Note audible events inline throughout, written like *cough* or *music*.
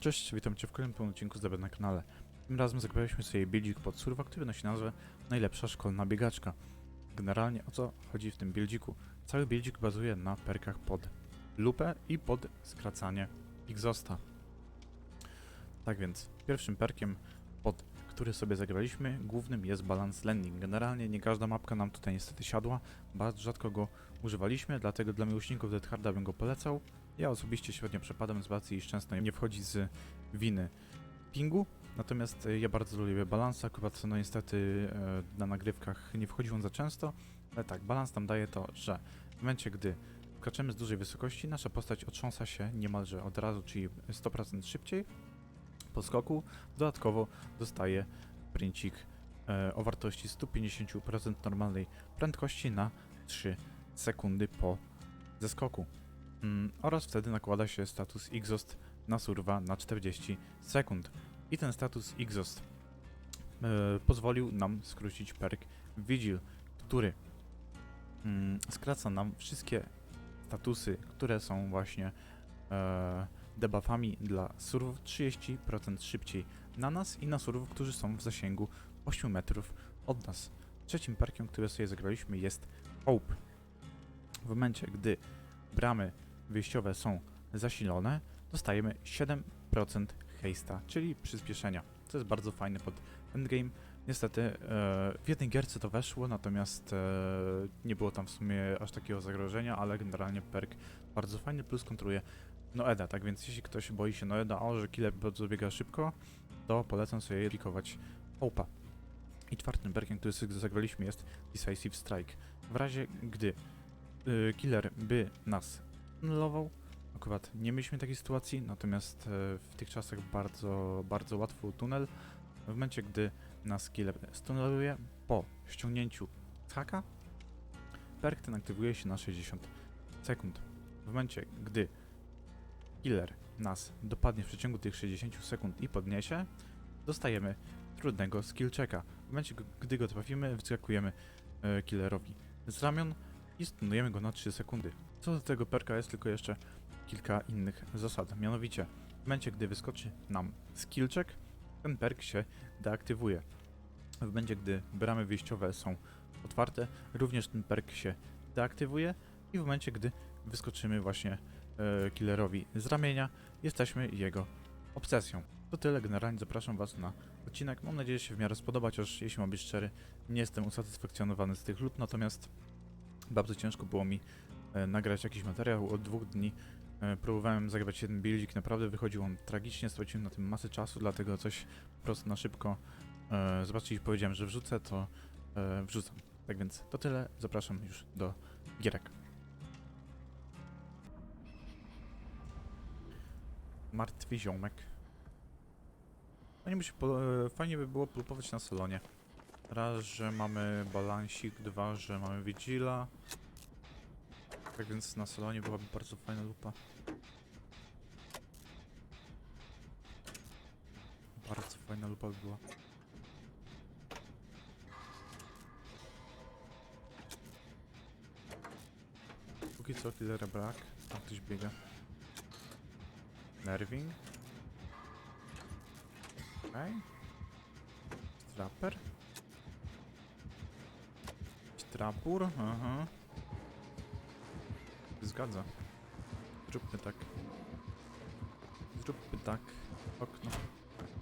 Cześć, witam Cię w kolejnym odcinku z na kanale. Tym razem zagraliśmy sobie buildzik pod surwa, który nosi nazwę Najlepsza Szkolna Biegaczka. Generalnie o co chodzi w tym buildziku? Cały buildzik bazuje na perkach pod lupę i pod skracanie exhausta. Tak więc, pierwszym perkiem, pod który sobie zagraliśmy, głównym jest balance landing. Generalnie nie każda mapka nam tutaj niestety siadła, bardzo rzadko go używaliśmy, dlatego dla miłośników Dead Harda bym go polecał. Ja osobiście średnio przepadam z racji, iż często nie wchodzi z winy pingu, natomiast e, ja bardzo lubię balansa, akurat no niestety e, na nagrywkach nie wchodzi on za często, ale tak, balans nam daje to, że w momencie, gdy skaczemy z dużej wysokości, nasza postać otrząsa się niemalże od razu, czyli 100% szybciej po skoku, dodatkowo dostaje princik e, o wartości 150% normalnej prędkości na 3 sekundy po zeskoku. Mm, oraz wtedy nakłada się status exhaust na surwa na 40 sekund. I ten status exhaust e, pozwolił nam skrócić perk Vigil, który mm, skraca nam wszystkie statusy, które są właśnie e, debuffami dla surwów 30% szybciej na nas i na surwów, którzy są w zasięgu 8 metrów od nas. Trzecim perkiem, który sobie zagraliśmy jest Hope. W momencie, gdy bramy wyjściowe są zasilone, dostajemy 7% haste'a, czyli przyspieszenia. To jest bardzo fajne pod endgame. Niestety e, w jednej gierce to weszło, natomiast e, nie było tam w sumie aż takiego zagrożenia, ale generalnie perk bardzo fajny, plus kontruje Noeda, tak więc jeśli ktoś boi się Noeda, o, że killer bardzo biega szybko, to polecam sobie pikować Hope'a. I czwartym perkiem, który sobie zagraliśmy jest Decisive Strike. W razie gdy y, killer by nas tunelował. Akurat nie mieliśmy takiej sytuacji, natomiast e, w tych czasach bardzo, bardzo łatwo tunel. W momencie, gdy nas killer stuneluje, po ściągnięciu haka, perk ten aktywuje się na 60 sekund. W momencie, gdy killer nas dopadnie w przeciągu tych 60 sekund i podniesie, dostajemy trudnego skill checka. W momencie, gdy go trafimy, wyskakujemy e, killerowi z ramion i stunujemy go na 3 sekundy. Co do tego perka jest tylko jeszcze kilka innych zasad. Mianowicie, w momencie gdy wyskoczy nam skill check, ten perk się deaktywuje. W momencie gdy bramy wyjściowe są otwarte, również ten perk się deaktywuje i w momencie gdy wyskoczymy właśnie e, killerowi z ramienia, jesteśmy jego obsesją. To tyle, generalnie zapraszam Was na odcinek. Mam nadzieję, że się w miarę spodoba, chociaż jeśli mam być szczery, nie jestem usatysfakcjonowany z tych lub, natomiast bardzo ciężko było mi nagrać jakiś materiał. Od dwóch dni e, próbowałem zagrać jeden buildzik, naprawdę wychodził on tragicznie, straciłem na tym masę czasu, dlatego coś po prostu na szybko e, zobaczcie i powiedziałem, że wrzucę, to e, wrzucam. Tak więc to tyle, zapraszam już do gierek. Martwy ziomek. Fajnie by, się po, e, fajnie by było próbować na salonie. Raz, że mamy balansik, dwa, że mamy Vigila. Tak więc na salonie byłaby bardzo fajna lupa. Bardzo fajna lupa by była. Póki co killera brak, tam ktoś biega. Nerving. Okej. Strapper. Trapur, aha. Zgadza. Zróbmy tak. Zróbmy tak. Okno.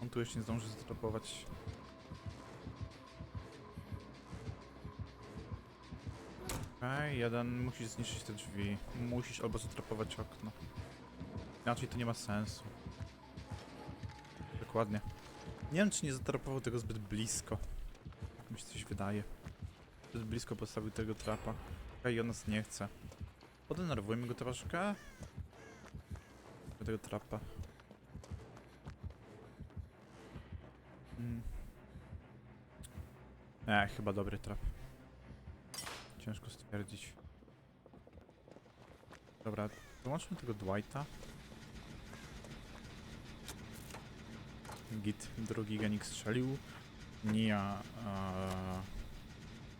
On tu jeszcze nie zdąży zatrapować. Okej, jeden musisz zniszczyć te drzwi. Musisz albo zatrapować okno. Inaczej to nie ma sensu. Dokładnie. Nie wiem, czy nie zatrapował tego zbyt blisko. Mi się coś wydaje. Zbyt blisko postawił tego trapa. Okej, on nas nie chce. Podenerwujmy go troszkę. Do tego trapa. Mm. Chyba dobry trap. Ciężko stwierdzić. Dobra, dołączmy tego Dwighta. Git, drugi genik strzelił. Nia e,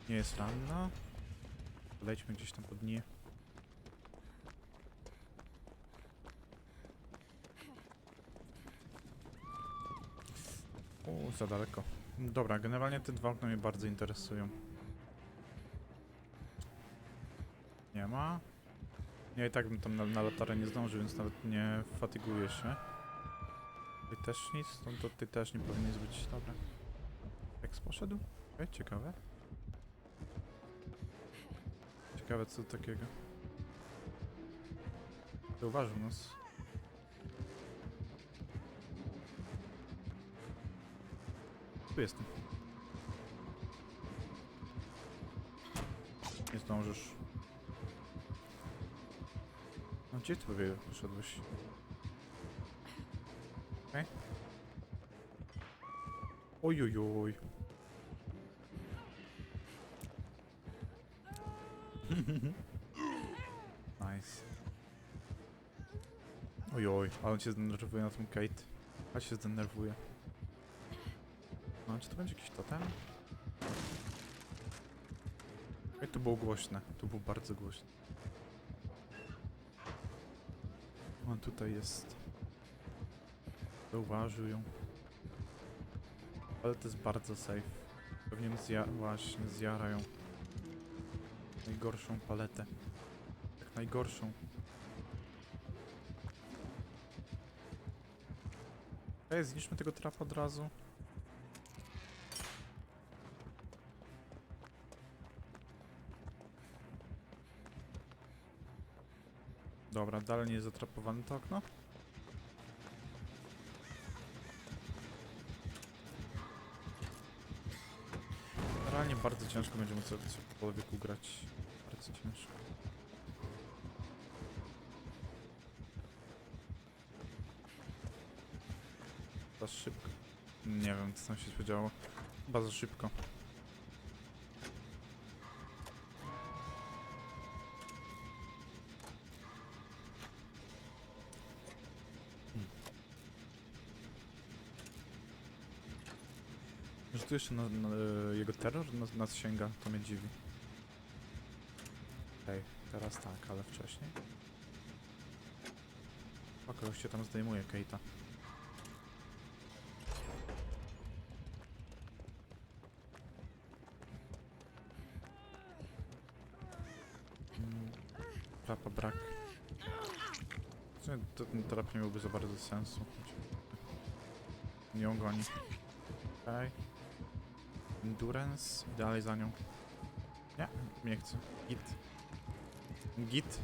nie jest ranna. Lejdźmy gdzieś tam pod nie. U, za daleko. Dobra, generalnie te dwa okna mnie bardzo interesują. Nie ma. Ja i tak bym tam na, na latarę nie zdążył, więc nawet nie fatyguję się. Tutaj też nic, no to ty też nie powinien być. Dobra. Jak poszedł? Okej, ciekawe. Ciekawe co takiego. Zauważył nas. Tu jestem. Nie zdążysz. No gdzie ty powie- poszedłeś? Okej. Ojojoj. *laughs* nice. Ojoj, ale on się zdenerwuje na tym Kate. A się zdenerwuje. No, czy to będzie jakiś totem? Ej, to było głośne. To było bardzo głośne. On tutaj jest. Zauważył ją. Ale to jest bardzo safe. Pewnie zja właśnie zjarają. Najgorszą paletę. Tak najgorszą. Ej, zniszczmy tego trapa od razu. Dobra, dalej nie jest zatrapowane to okno. Realnie bardzo ciężko będzie mu co- cokolwiek ugrać. Bardzo ciężko. Za szybko. Nie wiem, co tam się spodziewało. Bardzo szybko. Tu jeszcze na, na, e, jego terror nas, nas sięga, to mnie dziwi. Okej, teraz tak, ale wcześniej. O, kogoś się tam zdejmuje, Kate'a. Mm, Trapa brak. To- Ten trap nie miałby za bardzo sensu. Nie ogoni. Okej. Endurance. i Dalej za nią. Nie, nie chcę. Git. Git.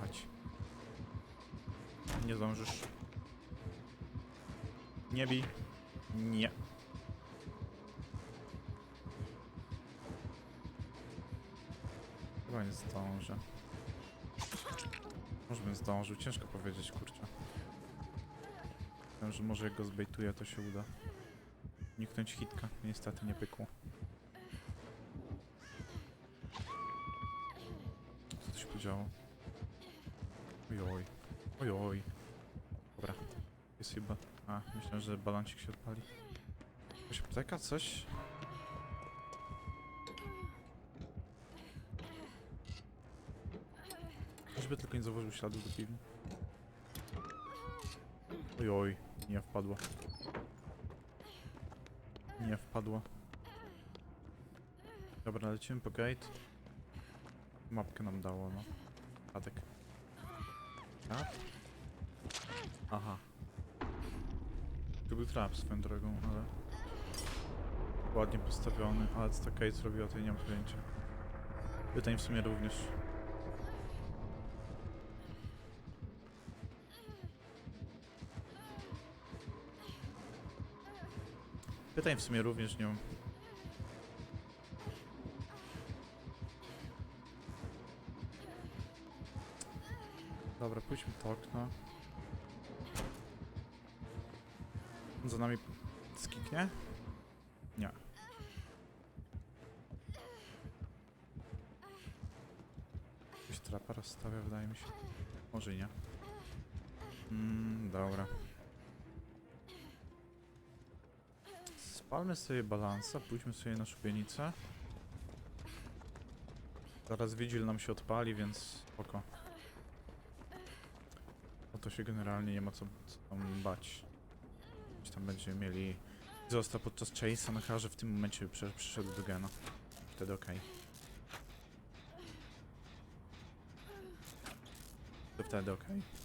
Chodź. Nie zdążysz. Nie bij. Nie. Chyba nie zdążę. Może bym zdążył, ciężko powiedzieć, kurczę. Wiem, że może jak go zbejtuję, to się uda. Niknąć hitka, niestety nie pykło. Co tu się podziało? Ojoj. Ojoj. Dobra. Jest chyba... A, myślałem, że balancik się odpali. Jakaś apteka? Coś? Żeby tylko nie zauważył śladów do piwni. Ojoj, nie wpadła. Nie wpadła. Dobra, lecimy po gate. Mapkę nam dało, no. Adek. Tak? Aha. To był trap swoją drogą, ale... Ładnie postawiony, ale co ta Kate zrobiła, to ja nie mam pojęcia. Pytań w sumie również. Pytań w sumie również nie. Dobra, pójdźmy to okno. Za nami skiknie? Nie. Ktoś trapa rozstawia, wydaje mi się. Może i nie. Mm, dobra. Spalmy sobie balansa, pójdźmy sobie na szubienicę. Zaraz widzil nam się odpali, więc spoko. O to się generalnie nie ma co, co tam bać. tam będziemy mieli został podczas chase'a, chyba, że w tym momencie przyszedł do gena. Wtedy okej. To wtedy okej.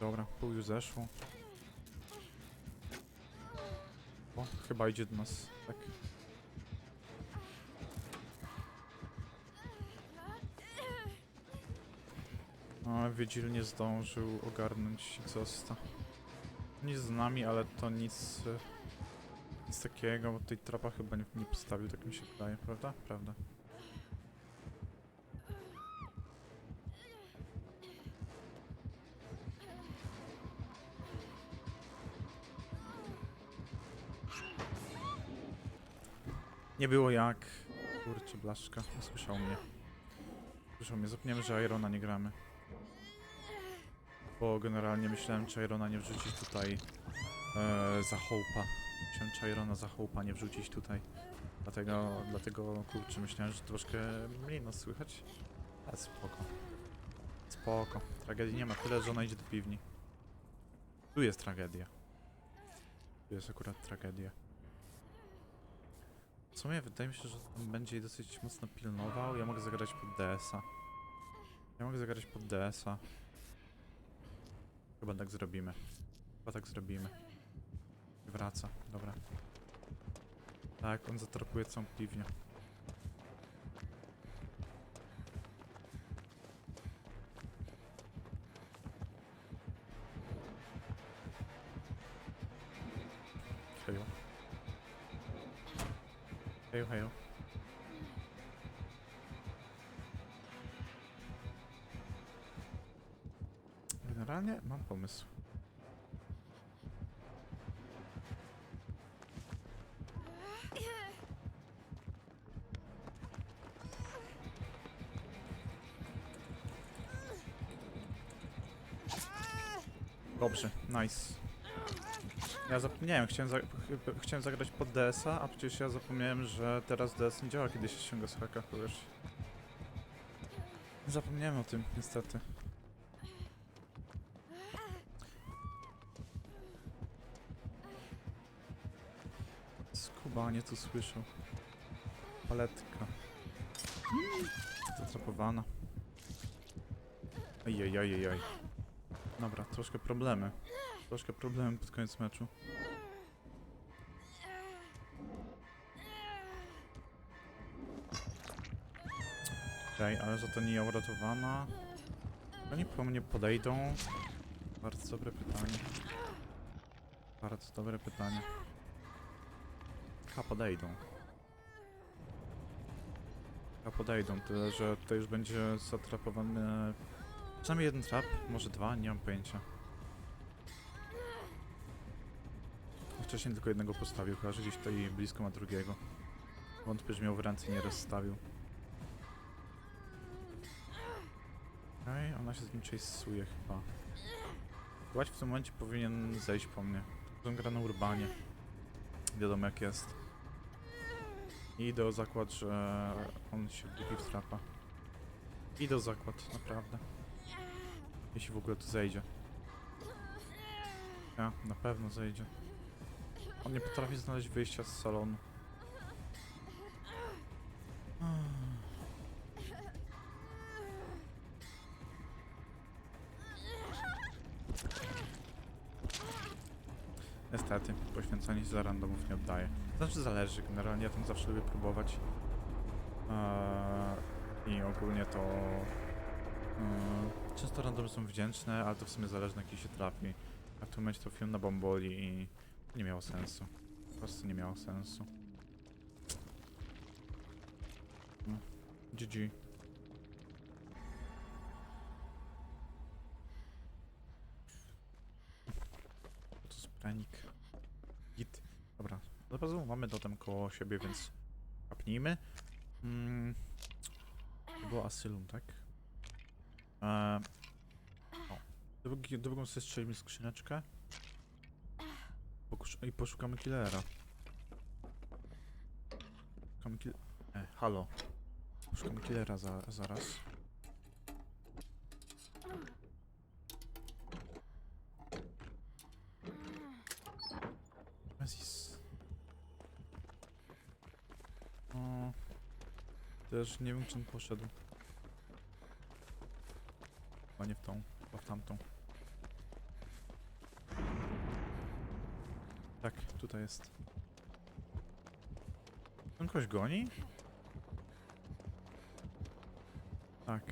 Dobra, pół już zeszło. O, chyba idzie do nas, tak. Vigil nie zdążył ogarnąć Zosta. Nic z nami, ale to nic... e, Nic takiego, bo tej trapa chyba nie, nie postawił, tak mi się wydaje, prawda? Prawda. Nie było jak. Kurczę, blaszka. Usłyszał mnie. Słyszał mnie. Zapomniałem, że Irona nie gramy. Bo generalnie myślałem, czy Irona nie wrzucić tutaj e, za hołpa. Myślałem, czy Irona za hołpa nie wrzucić tutaj. Dlatego, dlatego kurczę, myślałem, że troszkę mniej nas słychać. Ale spoko. Spoko. Tragedii nie ma. Tyle, że ona idzie do piwni. Tu jest tragedia. Tu jest akurat tragedia. W sumie wydaje mi się, że będzie jej dosyć mocno pilnował. Ja mogę zagrać pod DS-a. Ja mogę zagrać pod DS-a. Chyba tak zrobimy. Chyba tak zrobimy. Wraca, dobra. Tak, on zatrapuje całą piwnię. Pomysł. Dobrze, nice. Ja zapomniałem, chciałem, za ch- chciałem zagrać pod DS-a, a przecież ja zapomniałem, że teraz DS nie działa, kiedy się ściąga z haka, wiesz. Zapomniałem o tym, niestety. Skubanie tu słyszał. Paletka. Zatrapowana. Ajajajajaj. Dobra, troszkę problemy. Troszkę problemy pod koniec meczu. Okej, ale za to nie uratowana. Oni po mnie podejdą. Bardzo dobre pytanie. Bardzo dobre pytanie. A podejdą. A podejdą, tyle że tutaj już będzie zatrapowany. Przynajmniej jeden trap, może dwa, nie mam pojęcia. Wcześniej tylko jednego postawił, chyba gdzieś tutaj blisko ma drugiego. Wątpię, że miał w ręce nie rozstawił. Okej, ona się z nim chase'uje chyba. Włać w tym momencie powinien zejść po mnie. On gra na urbanie. Wiadomo jak jest. I idę o zakład, że on się wdupi w trapa. Idę o zakład, naprawdę. Jeśli w ogóle tu zejdzie. Ja, na pewno zejdzie. On nie potrafi znaleźć wyjścia z salonu. Niestety, poświęcanie się za randomów nie oddaje. Znaczy zależy, generalnie ja tam zawsze lubię próbować. Eee, I ogólnie to... Eee, często randomy są wdzięczne, ale to w sumie zależy na jaki się trafi. A w tym momencie to film na bomboli i nie miało sensu. Po prostu nie miało sensu. GG. Pranik. Git. Dobra. Od mamy totem koło siebie, więc kapnijmy. Mm. Było asylum, tak? Eee. O. Drugi, drugą sobie strzelimy skrzyneczkę. Pokusz- I poszukamy killera. Szukamy kill... E, halo. Poszukamy killera za, zaraz. Też nie wiem, czym poszedł. Chyba nie w tą, chyba w tamtą. Tak, tutaj jest. On kogoś goni? Tak.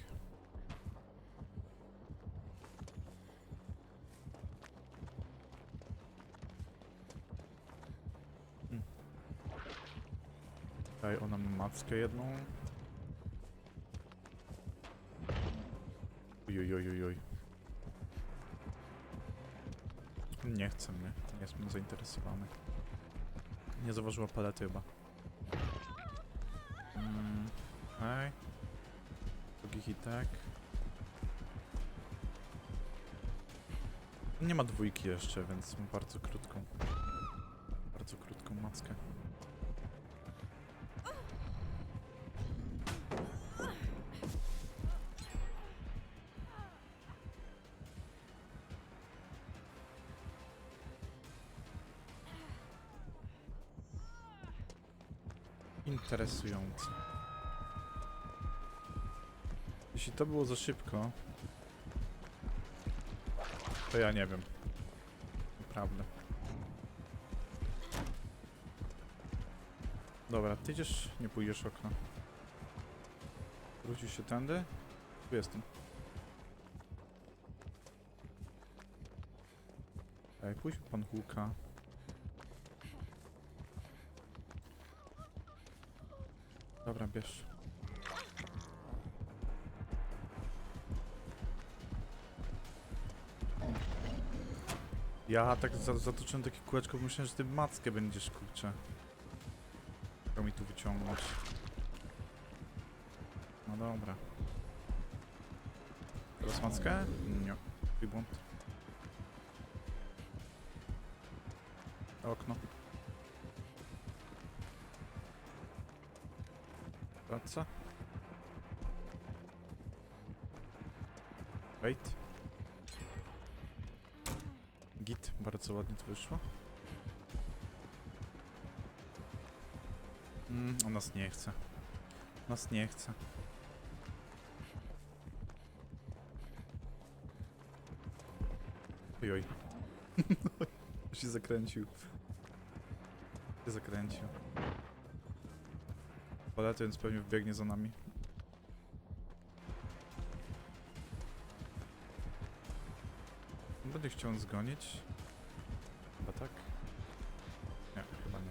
Hmm. Tutaj ona ma mackę jedną. Ojojojojoj. Nie chce mnie, nie jestem zainteresowany. Nie zauważyła palety chyba. Mm, Okej. Drugi hitek. Nie ma dwójki jeszcze, więc bardzo krótką. Bardzo krótką mackę. Interesujące. Jeśli to było za szybko, to ja nie wiem. Naprawdę. Dobra, ty idziesz, nie pójdziesz okna. Wrócisz się tędy? Tu jestem. Ej, pójdź pan Huka. Dobra, bierz. Ja tak za, zatoczyłem takie kółeczko, bo myślałem, że ty mackę będziesz, kurczę. Chciał mi tu wyciągnąć. No dobra. Teraz mackę? Nie. Twój błąd. Okno. Wraca. Wait. Git, bardzo ładnie to wyszło. Mm, on nas nie chce. Nas nie chce. Ojoj. *laughs* się zakręcił. Się zakręcił. Palety, więc pewnie wbiegnie za nami. Będę chciał on zgonić. Chyba tak? Nie, chyba nie.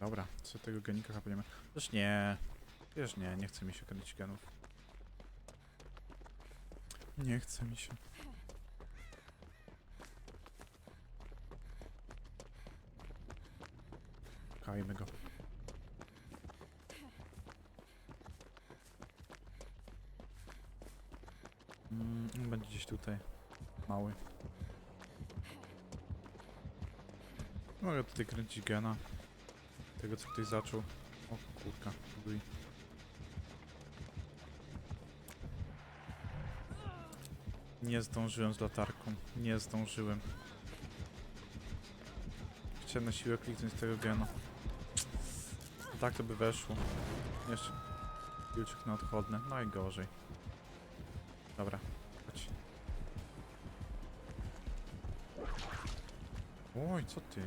Dobra, co tego genika chapniemy? Też nie. Też nie, nie chce mi się kręcić genów. Nie chce mi się. Kajmy go. Mm, będzie gdzieś tutaj. Mały. Mogę tutaj kręcić gena. Tego co ktoś zaczął. O kurka, próbuj. Nie zdążyłem z latarką. Nie zdążyłem. Chciałem na siłę kliknąć tego gena. Tak to by weszło. Jeszcze kluczyk na odchodne. Najgorzej. Dobra, chodź. Oj, co ty?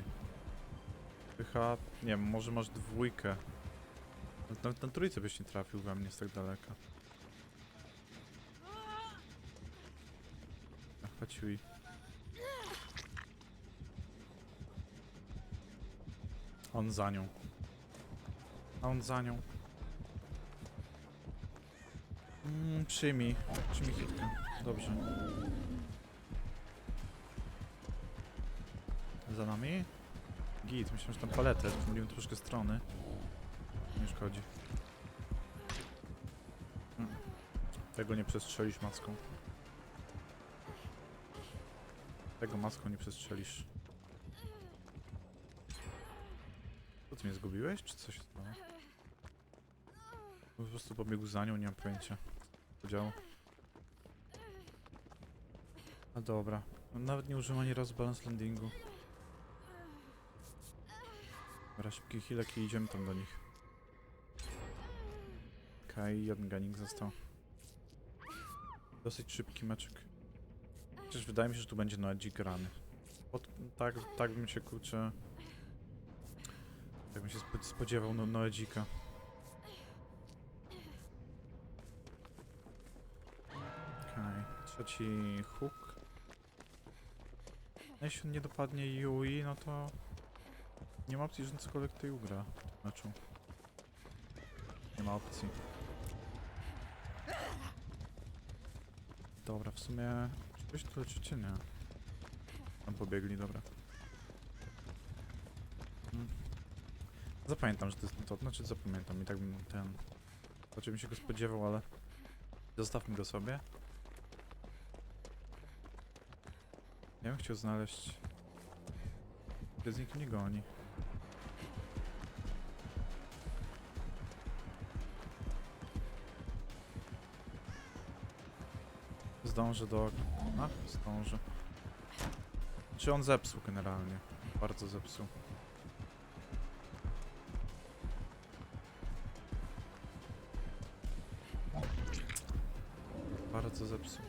Pycha, nie może masz dwójkę. Nawet na trójce byś nie trafił we mnie z tak daleka. Chodź, Yui. On za nią. A on za nią. Mm, przyjmij. Przyjmij hitkę. Dobrze. Za nami? Git, myślałem, że tam paletę. Pomyliłem troszkę strony. Nie szkodzi. Mm. Tego nie przestrzelisz maską. Tego maską nie przestrzelisz. Co ty mnie zgubiłeś, czy coś? Po prostu pobiegł za nią, nie mam pojęcia. Co działo. A dobra. No, Nawet nie użyłem ani razu balance landingu. Dobra, szybki healek i idziemy tam do nich. Okej, jeden ganik został. Dosyć szybki meczek. Chociaż wydaje mi się, że tu będzie Noedzik grany. Pod, tak, tak bym się kurczę... Tak bym się spo- spodziewał no, Noedzika. Trzeci hook. No Jeśli on nie dopadnie Yui, no to nie ma opcji, że cokolwiek tutaj ugra w tym meczu. Nie ma opcji. Dobra, w sumie... Czy tu leczy, czy nie? Tam pobiegli, dobra. Mm. Zapamiętam, że to jest to, znaczy zapamiętam i tak bym ten... Raczej bym się go spodziewał, ale... Zostawmy go sobie. Ja bym chciał znaleźć... Bez nikt nie goni. Zdążę do okna? Zdążę. Czy on zepsuł generalnie? Bardzo zepsuł. Bardzo zepsuł.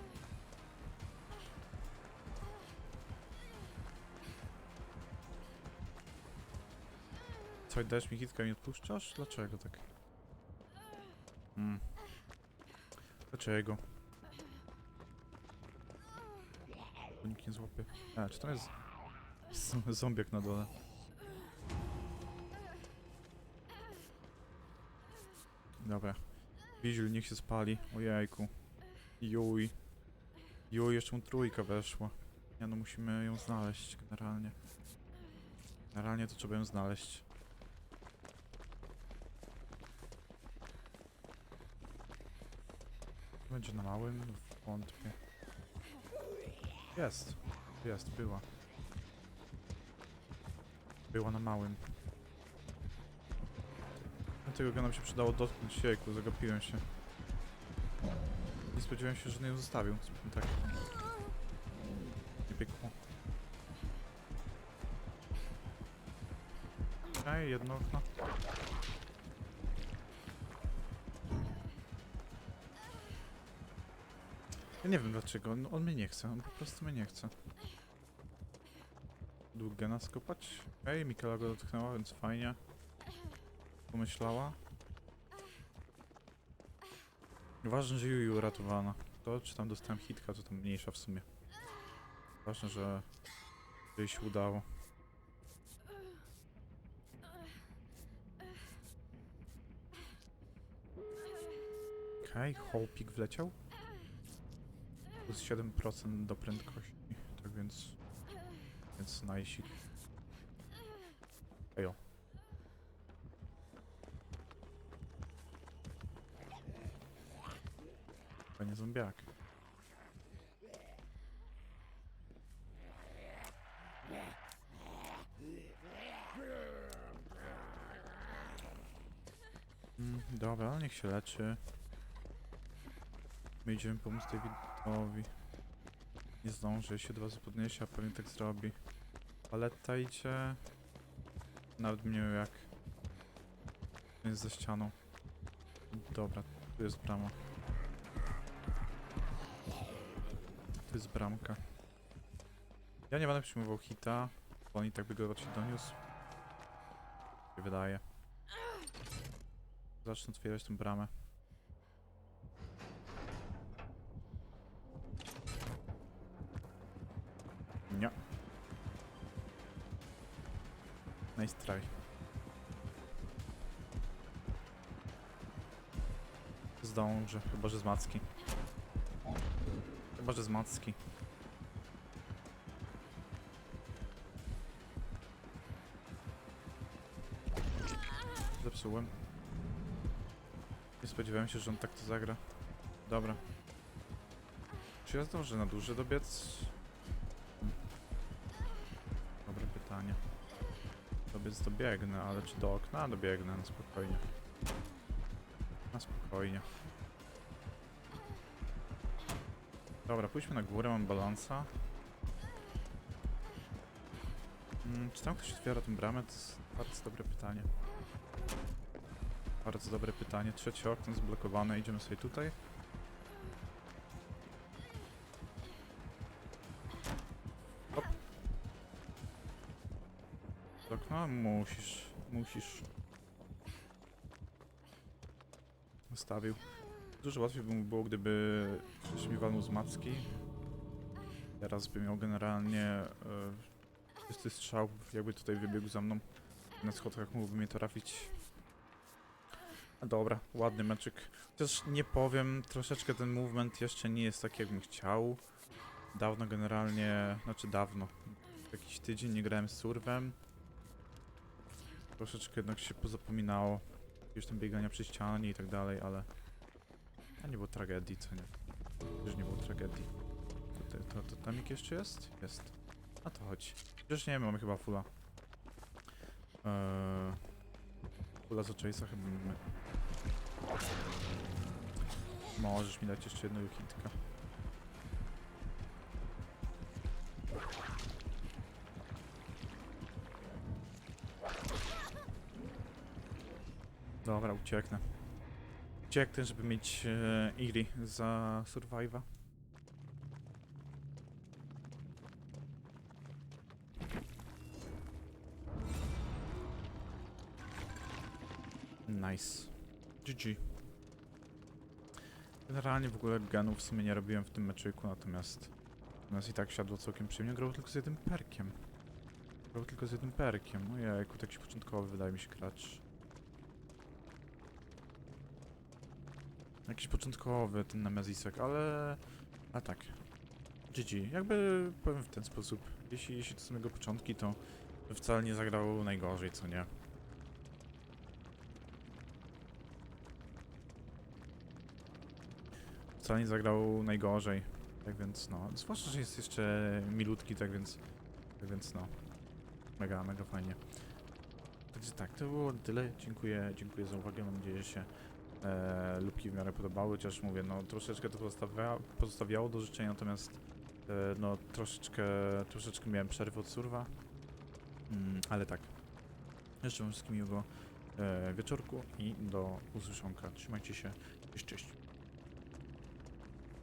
Co, dajesz mi hitka i nie odpuszczasz? Dlaczego tak? Hmm. Dlaczego? Bo nikt nie złapie. A, czy to jest zombiak na dole? Dobra. Wizil niech się spali. Ojejku. Juj. Juj, jeszcze mu trójka weszła. Nie no, musimy ją znaleźć generalnie. Generalnie to trzeba ją znaleźć. Będzie na małym? Wątpię. Jest. Jest, była. Była na małym. Tego go nam się przydało dotknąć jejku, zagapiłem się. Nie spodziewałem się, że nie zostawił. Tak. Nie piekło. Okej, jedno okno. Nie wiem dlaczego, on, on mnie nie chce, on po prostu mnie nie chce. Długo nas kopać? Okej, Mikela go dotknęła, więc fajnie. Pomyślała. Ważne, że Yui uratowana. To, czy tam dostałem hitka, to tam mniejsza w sumie. Ważne, że jej się udało. Okej, okay, wleciał. Plus 7% do prędkości. Tak więc... Więc najsik. Ejo. Panie zombiak. Mm, dobra, niech się leczy. My idziemy pomóc Davidowi. Nie zdąży, się dwa razy podniesie, a pewnie tak zrobi. Paletta idzie. Nawet nie wiem jak. Jest za ścianą. Dobra, tu jest brama. Tu jest bramka. Ja nie będę przyjmował hita, bo on i tak by go raczej doniósł. Się wydaje. Zacznę otwierać tę bramę. Nie. Nice try. Zdążę, chyba że z macki. Chyba że z macki. Zepsułem. Nie spodziewałem się, że on tak to zagra. Dobra. Czy ja zdążę na duży dobiec? Dobiec dobiegnę, ale czy do okna? Dobiegnę, na spokojnie. Na spokojnie. Dobra, pójdźmy na górę, mam balansa. Mm, czy tam ktoś otwiera tę bramę? To jest bardzo dobre pytanie. Bardzo dobre pytanie. Trzecie okno zblokowane. Idziemy sobie tutaj. Musisz. Musisz. Zostawił. Dużo łatwiej by mu było, gdyby ktoś mi walnął z macki. Teraz by miał generalnie e, czysty strzał, jakby tutaj wybiegł za mną. Na schodach mógłby mnie trafić. Dobra, ładny meczyk. Chociaż nie powiem, troszeczkę ten movement jeszcze nie jest taki, jakbym chciał. Dawno generalnie, znaczy dawno, jakiś tydzień nie grałem z surwem. Troszeczkę jednak się pozapominało. Już tam biegania przy ścianie i tak dalej, ale... A nie było tragedii, co nie? Już nie było tragedii. Tutaj, to, to tamik jeszcze jest? Jest. A to chodź. Przecież nie wiem, mamy chyba fulla. Eee, fulla za Chase'a chyba mamy. Możesz mi dać jeszcze jednego hitka. Dobra, ucieknę. Ucieknę, żeby mieć e, Iri za Survive'a. Nice. GG. Generalnie w ogóle gunów w sumie nie robiłem w tym meczyku, natomiast natomiast i tak siadło całkiem przyjemnie. Grał tylko z jednym perkiem. Grał tylko z jednym perkiem. Ojejku, taki początkowy wydaje mi się gracz. Jakiś początkowy ten Nemezisek, ale... A tak. GG. Jakby powiem w ten sposób. Jeśli, jeśli to są jego początki, to wcale nie zagrał najgorzej, co nie? Wcale nie zagrał najgorzej. Tak więc no. Zwłaszcza, że jest jeszcze milutki, tak więc. Tak więc no. Mega, mega fajnie. Także tak, to było tyle. Dziękuję, dziękuję za uwagę. Mam nadzieję, że się e, lubki w miarę podobały, chociaż mówię, no troszeczkę to pozostawia, pozostawiało do życzenia, natomiast e, no troszeczkę, troszeczkę miałem przerwę od surwa. Mm, ale tak. Życzę wam wszystkim miłego e, wieczorku i do usłyszonka. Trzymajcie się. Cześć, cześć.